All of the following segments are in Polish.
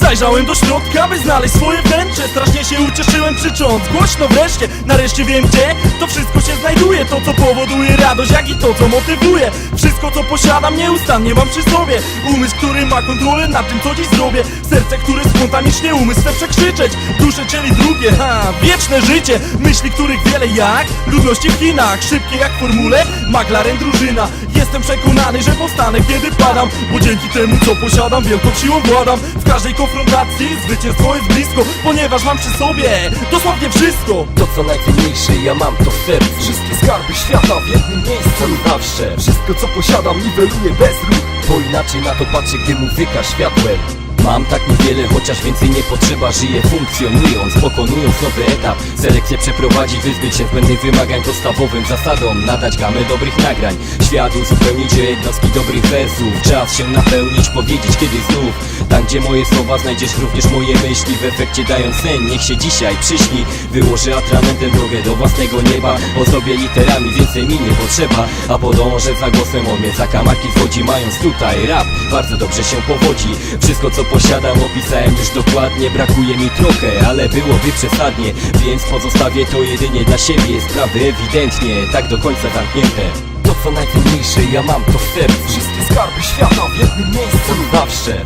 Zajrzałem do środka, by znaleźć swoje wnętrze. Strasznie się ucieszyłem krzycząc Głośno wreszcie, nareszcie wiem gdzie To wszystko się znajduje. To co powoduje radość, jak i to co motywuje. Wszystko co posiadam nieustannie mam przy sobie. Umysł, który ma kontrolę nad tym co dziś zrobię. Serce, które spontanicznie umysł chce przekrzyczeć. Duszę, czyli drugie, ha, wieczne życie. Myśli, których wiele jak Ludności w Chinach, szybkie jak formule McLaren drużyna. Jestem przekonany, że powstanę kiedy padam. Bo dzięki temu co posiadam wielką siłą władam. W każdej konfrontacji zwycięstwo jest blisko Ponieważ mam przy sobie dosłownie wszystko. To co najcenniejsze ja mam to w sercu. Wszystkie skarby świata w jednym miejscu. Zawsze. Wszystko co posiadam niweluję bez ruch Bo inaczej na to patrzę gdy muzyka światłem Mam tak niewiele, chociaż więcej nie potrzeba. Żyję funkcjonując, pokonując nowy etap. Selekcję przeprowadzi, wyzbyć się zbędnych wymagań Podstawowym zasadom, nadać gamę dobrych nagrań. Świat uzupełnić jednostki dobrych wersów. Czas się napełnić, powiedzieć kiedy znów. Tam gdzie moje słowa znajdziesz również moje myśli? W efekcie dając sen, niech się dzisiaj przyśni. Wyłożę atramentem drogę do własnego nieba. Ozdobię literami, więcej mi nie potrzeba. A podążę za głosem, on mnie. Za kamarki zwodzi Mając tutaj rap, bardzo dobrze się powodzi. Wszystko co posiadam opisałem już dokładnie. Brakuje mi trochę, ale byłoby przesadnie. Więc pozostawię to jedynie dla siebie. Sprawy ewidentnie, tak do końca zamknięte. To co najcenniejsze ja mam to w sercu. Wszystkie skarby świata w jednym miejscu. Zawsze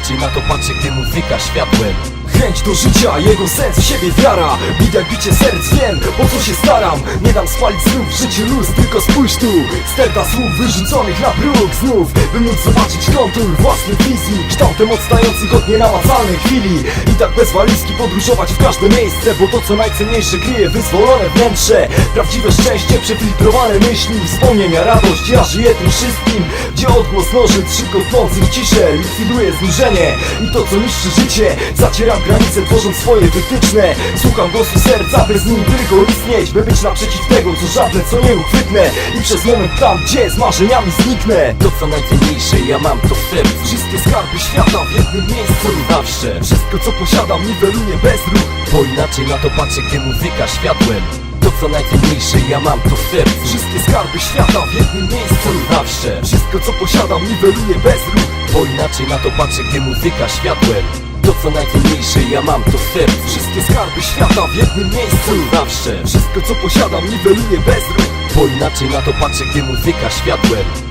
inaczej na to patrzę gdy muzyka światłem Chęć do życia, jego sens w siebie wiara. Bit jak bicie serc, wiem o co się staram. Nie dam spalić znów w życiu luz, tylko spójrz tu. Sterta słów wyrzuconych na bruk znów By móc zobaczyć kontur własnej wizji. Kształtem odstających od nienamacalnej chwili. I tak bez walizki podróżować w każde miejsce Bo to co najcenniejsze kryje wyzwolone wnętrze. Prawdziwe szczęście, przefiltrowane myśli. Wspomnienia, radość, ja żyję tym wszystkim. Gdzie odgłos noży szybko tnących ciszę. Likwiduje znużenie. I to co niszczy życie Zacieram granice tworząc swoje wytyczne. Słucham głosu serca, bez nim tylko istnieć By być naprzeciw tego co żadne, co nieuchwytne I przez moment tam, gdzie z marzeniami zniknę. To co najcenniejsze ja mam to w sercu. Wszystkie skarby świata w jednym miejscu. Zawsze Wszystko co posiadam niweluję bez ruch Bo inaczej na to patrzę, gdy muzyka światłem. To co najcenniejsze ja mam to w sercu. Wszystkie skarby świata w jednym miejscu. Zawsze Wszystko co posiadam niweluję bez ruch Bo inaczej na to patrzę gdy muzyka światłem to co najcenniejsze ja mam to w sercu Wszystkie skarby świata w jednym miejscu. Zawsze Wszystko co posiadam niweluję bez ruch. Bo inaczej na to patrzę gdy muzyka światłem